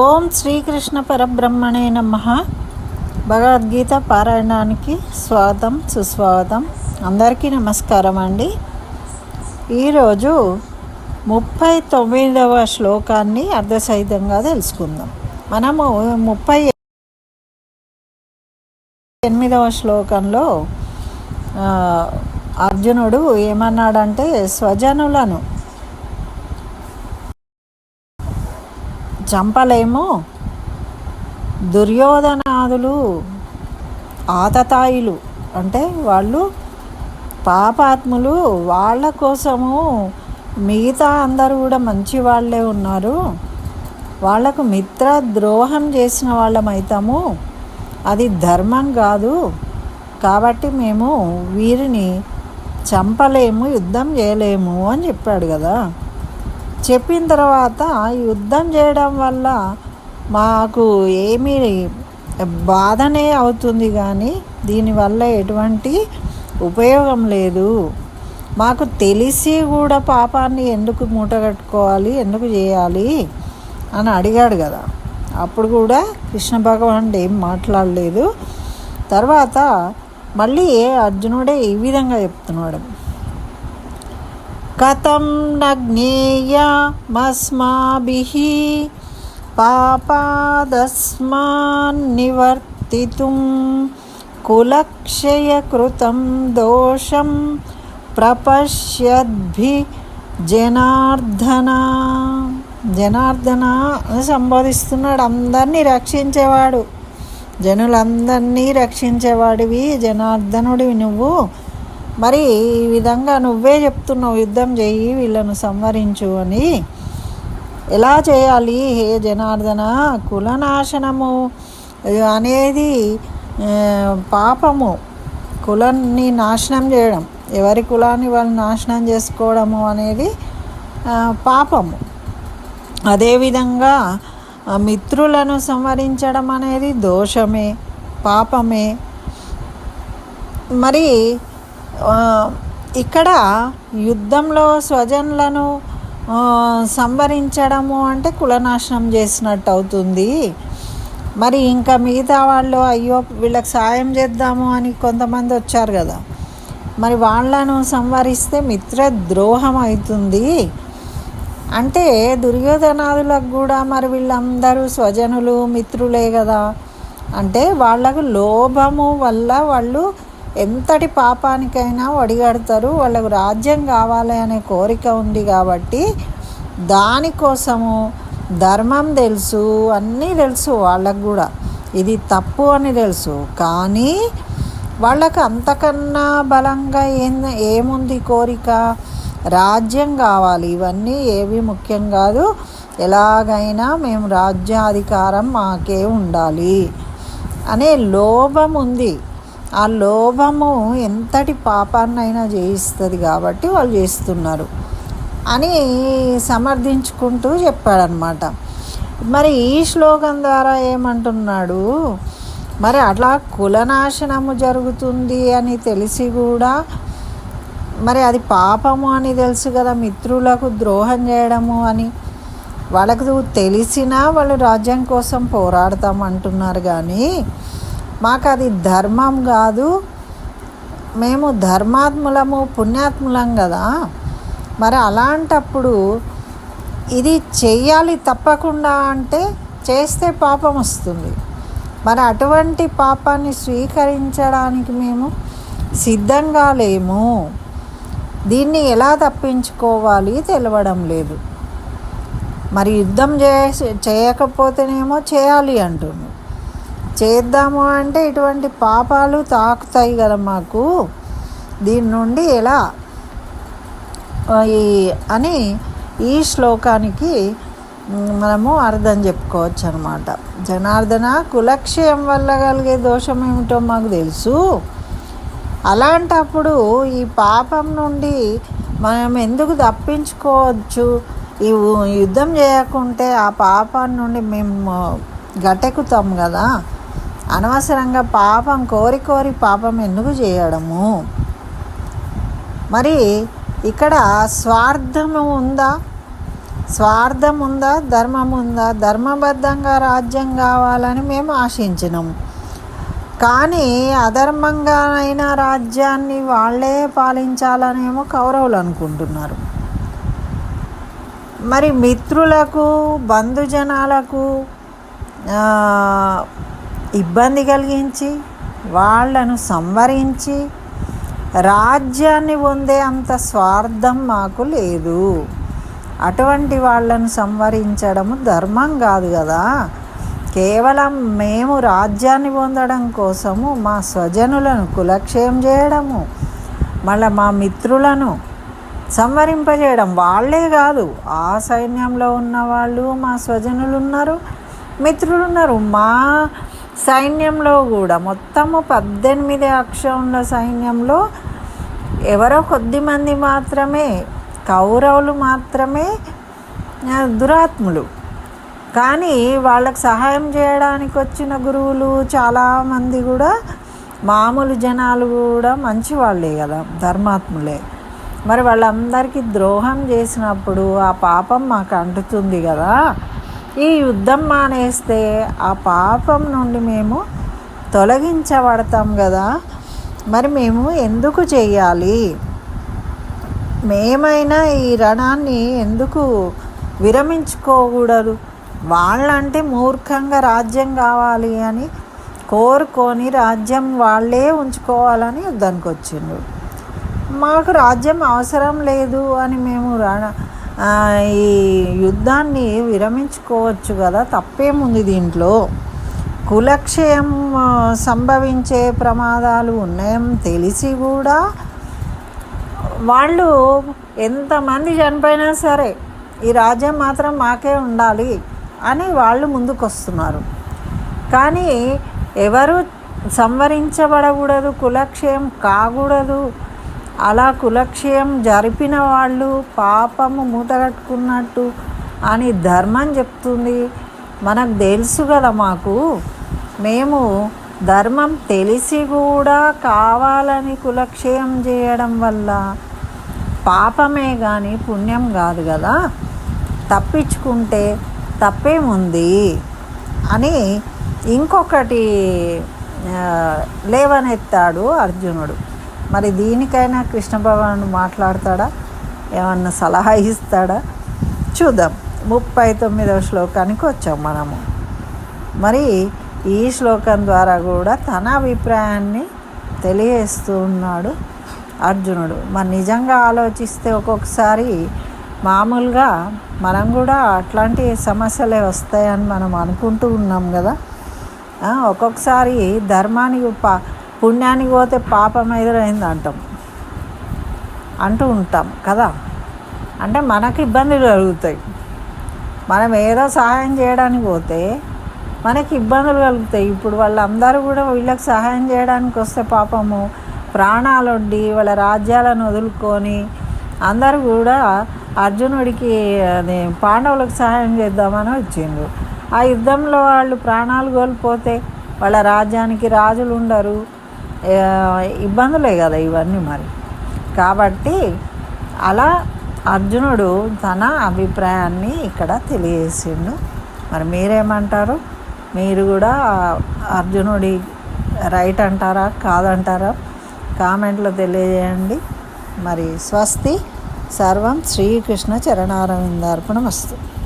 ఓం శ్రీకృష్ణ పరబ్రహ్మణే నమ. భగవద్గీత పారాయణానికి స్వాగతం సుస్వాగతం. అందరికీ నమస్కారం అండి. ఈరోజు ముప్పై తొమ్మిదవ శ్లోకాన్ని అర్ధసహితంగా తెలుసుకుందాం. మనము ముప్పై ఎనిమిదవ శ్లోకంలో అర్జునుడు ఏమన్నాడంటే స్వజనులను చంపలేము. దుర్యోధనాదులు ఆతతాయిలు అంటే వాళ్ళు పాపాత్ములు. వాళ్ళ కోసము మిగతా అందరూ కూడా మంచి వాళ్ళే ఉన్నారు. వాళ్ళకు మిత్ర ద్రోహం చేసిన వాళ్ళమైతాము అది ధర్మం కాదు. కాబట్టి మేము వీరిని చంపలేము యుద్ధం చేయలేము అని చెప్పాడు కదా. చెప్పిన తర్వాత యుద్ధం చేయడం వల్ల మాకు ఏమీ బాధనే అవుతుంది కానీ దీనివల్ల ఎటువంటి ఉపయోగం లేదు. మాకు తెలిసి కూడా పాపాన్ని ఎందుకు మూటగట్టుకోవాలి ఎందుకు చేయాలి అని అడిగాడు కదా. అప్పుడు కూడా కృష్ణ భగవానుడు ఏం మాట్లాడలేదు. తర్వాత మళ్ళీ అర్జునుడే ఈ విధంగా చెప్తున్నాడు. కథం నజ్ఞేయమస్మాభిः పాపాదస్మాన్నివర్తితుం కులక్షయకృతం దోషం ప్రపశ్యద్భి జనార్దన జనార్దన సంబోధిస్తున్నాడు. అందరినీ రక్షించేవాడు. జనులందరినీ రక్షించేవాడివి జనార్దనుడివి నువ్వు. మరి ఈ విధంగా నువ్వే చెప్తున్నావు యుద్ధం చెయ్యి వీళ్ళను సంవరించు అని. ఎలా చేయాలి? హే జనార్దన కులనాశనము అనేది పాపము. కులాన్ని నాశనం చేయడం ఎవరి కులాన్ని వాళ్ళు నాశనం చేసుకోవడము అనేది పాపము. అదేవిధంగా మిత్రులను సంవరించడం అనేది దోషమే పాపమే. మరి ఇక్కడ యుద్ధంలో స్వజనులను సంవరించడము అంటే కులనాశనం చేసినట్టు అవుతుంది. మరి ఇంకా మిగతా వాళ్ళు అయ్యో వీళ్ళకి సాయం చేద్దాము అని కొంతమంది వచ్చారు కదా. మరి వాళ్ళను సంవరిస్తే మిత్ర ద్రోహం అవుతుంది. అంటే దుర్యోధనాదులకు కూడా మరి వీళ్ళందరూ స్వజనులు మిత్రులే కదా. అంటే వాళ్ళకు లోభము వల్ల వాళ్ళు ఎంతటి పాపానికైనా ఒడిగడతారు. వాళ్ళకు రాజ్యం కావాలి అనే కోరిక ఉంది కాబట్టి దానికోసము ధర్మం తెలుసు అన్నీ తెలుసు వాళ్ళకు కూడా. ఇది తప్పు అని తెలుసు. కానీ వాళ్ళకు అంతకన్నా బలంగా ఏం ఏముంది కోరిక? రాజ్యం కావాలి. ఇవన్నీ ఏవి ముఖ్యం కాదు. ఎలాగైనా మేము రాజ్యాధికారం మాకే ఉండాలి అనే లోభం ఉంది. ఆ లోభము ఎంతటి పాపాన్నైనా చేయిస్తుంది కాబట్టి వాళ్ళు చేస్తున్నారు అని సమర్థించుకుంటూ చెప్పాడనమాట మరి ఈ శ్లోకం ద్వారా ఏమంటున్నాడు? మరి అట్లా కులనాశనము జరుగుతుంది అని తెలిసి కూడా మరి అది పాపము అని తెలుసు కదా మిత్రులకు ద్రోహం చేయడము అని. వాళ్ళకు తెలిసినా వాళ్ళు రాజ్యం కోసం పోరాడతాం అంటున్నారు కానీ మాకు అది ధర్మం కాదు. మేము ధర్మాత్ములము పుణ్యాత్ములం కదా. మరి అలాంటప్పుడు ఇది చేయాలి తప్పకుండా అంటే చేస్తే పాపం వస్తుంది. మరి అటువంటి పాపాన్ని స్వీకరించడానికి మేము సిద్ధంగా లేము. దీన్ని ఎలా తప్పించుకోవాలి తెలవడం లేదు. మరి యుద్ధం చే చేయకపోతేనేమో చేయాలి అంటుంది. చేద్దాము అంటే ఇటువంటి పాపాలు తాకుతాయి కదా మాకు. దీని నుండి ఎలా? ఈ అని ఈ శ్లోకానికి మనము అర్థం చెప్పుకోవచ్చు అనమాట జనార్దన కులక్షయం వల్ల కలిగే దోషం ఏమిటో మాకు తెలుసు. అలాంటప్పుడు ఈ పాపం నుండి మనం ఎందుకు తప్పించుకోవచ్చు? ఈ యుద్ధం చేయకుంటే ఆ పాపం నుండి మేము గట్టెక్కుతాం కదా. అనవసరంగా పాపం కోరి కోరి పాపం ఎందుకు చేయడము? మరి ఇక్కడ స్వార్థము ఉందా? స్వార్థం ఉందా? ధర్మం ఉందా? ధర్మబద్ధంగా రాజ్యం కావాలని మేము ఆశించినాం. కానీ అధర్మంగా అయిన రాజ్యాన్ని వాళ్ళే పాలించాలనేమో కౌరవులు అనుకుంటున్నారు. మరి మిత్రులకు బంధుజనాలకు ఇబ్బంది కలిగించి వాళ్ళను సంవరించి రాజ్యాన్ని పొందే అంత స్వార్థం మాకు లేదు. అటువంటి వాళ్ళను సంవరించడము ధర్మం కాదు కదా. కేవలం మేము రాజ్యాన్ని పొందడం కోసము మా స్వజనులను కులక్షయం చేయడము మళ్ళీ మా మిత్రులను సంవరింపజేయడం వాళ్ళే కాదు. ఆ సైన్యంలో ఉన్న వాళ్ళు మా స్వజనులు ఉన్నారు మిత్రులు ఉన్నారు. మా సైన్యంలో కూడా మొత్తము పద్దెనిమిది అక్షరముల సైన్యంలో ఎవరో కొద్ది మంది మాత్రమే కౌరవులు మాత్రమే దురాత్ములు. కానీ వాళ్ళకు సహాయం చేయడానికి వచ్చిన గురువులు చాలామంది కూడా మామూలు జనాలు కూడా మంచి వాళ్ళే కదా ధర్మాత్ములే. మరి వాళ్ళందరికీ ద్రోహం చేసినప్పుడు ఆ పాపం మాకు అంటుతుంది కదా ఈ యుద్ధం మానేస్తే ఆ పాపం నుండి మేము తొలగించబడతాం కదా మరి మేము ఎందుకు చేయాలి మేమైనా ఈ రణాన్ని ఎందుకు విరమించుకోకూడదు? వాళ్ళంటే మూర్ఖంగా రాజ్యం కావాలి అని కోరుకొని రాజ్యం వాళ్ళే ఉంచుకోవాలని యుద్ధానికి వచ్చిండ్రు మాకు రాజ్యం అవసరం లేదు అని మేము రణ ఈ యుద్ధాన్ని విరమించుకోవచ్చు కదా తప్పేముంది దీంట్లో? కులక్షయం సంభవించే ప్రమాదాలు ఉన్నాయని తెలిసి కూడా వాళ్ళు ఎంతమంది చనిపోయినా సరే ఈ రాజ్యం మాత్రం మాకే ఉండాలి అని వాళ్ళు ముందుకొస్తున్నారు. కానీ ఎవరు సంవరించబడకూడదు కులక్షయం కాకూడదు అలా కులక్షయం జరిపిన వాళ్ళు పాపము మూటగట్టుకున్నట్టు అని ధర్మం చెప్తుంది. మనకు తెలుసు కదా మాకు. మేము ధర్మం తెలిసి కూడా కావాలని కులక్షయం చేయడం వల్ల పాపమే కానీ పుణ్యం కాదు కదా. తప్పించుకుంటే తప్పేముంది? అని ఇంకొకటి లేవనెత్తాడు అర్జునుడు. మరి దీనికైనా కృష్ణ భగవానుడు మాట్లాడతాడా? ఏమన్నా సలహా ఇస్తాడా? చూద్దాం. ముప్పై తొమ్మిదవ శ్లోకానికి వచ్చాం మనము. మరి ఈ శ్లోకం ద్వారా కూడా తన అభిప్రాయాన్ని తెలియజేస్తూ ఉన్నాడు అర్జునుడు. మరి నిజంగా ఆలోచిస్తే ఒక్కొక్కసారి మామూలుగా మనం కూడా అట్లాంటి సమస్యలే వస్తాయని మనం అనుకుంటూ ఉన్నాం కదా. ఒక్కొక్కసారి ధర్మానికి పా పుణ్యానికి పోతే పాపం ఎదురైంది అంటాం అంటూ ఉంటాం కదా. అంటే మనకు ఇబ్బందులు కలుగుతాయి. మనం ఏదో సహాయం చేయడానికి పోతే మనకి ఇబ్బందులు కలుగుతాయి. ఇప్పుడు వాళ్ళందరూ కూడా వీళ్ళకి సహాయం చేయడానికి వస్తే పాపము ప్రాణాలుండి వాళ్ళ రాజ్యాలను వదులుకొని అందరూ కూడా అర్జునుడికి అది పాండవులకు సహాయం చేద్దామని వచ్చిండ్రు. ఆ యుద్ధంలో వాళ్ళు ప్రాణాలు కోల్పోతే వాళ్ళ రాజ్యానికి రాజులు ఉండరు. ఇబ్బందులే కదా ఇవన్నీ మరి. కాబట్టి అలా అర్జునుడు తన అభిప్రాయాన్ని ఇక్కడ తెలియజేసిండు. మరి మీరేమంటారు? మీరు కూడా అర్జునుడి రైట్ అంటారా? కాదంటారా? కామెంట్లో తెలియజేయండి. మరి స్వస్తి సర్వం శ్రీకృష్ణ చరణారవిందార్పణమస్తు.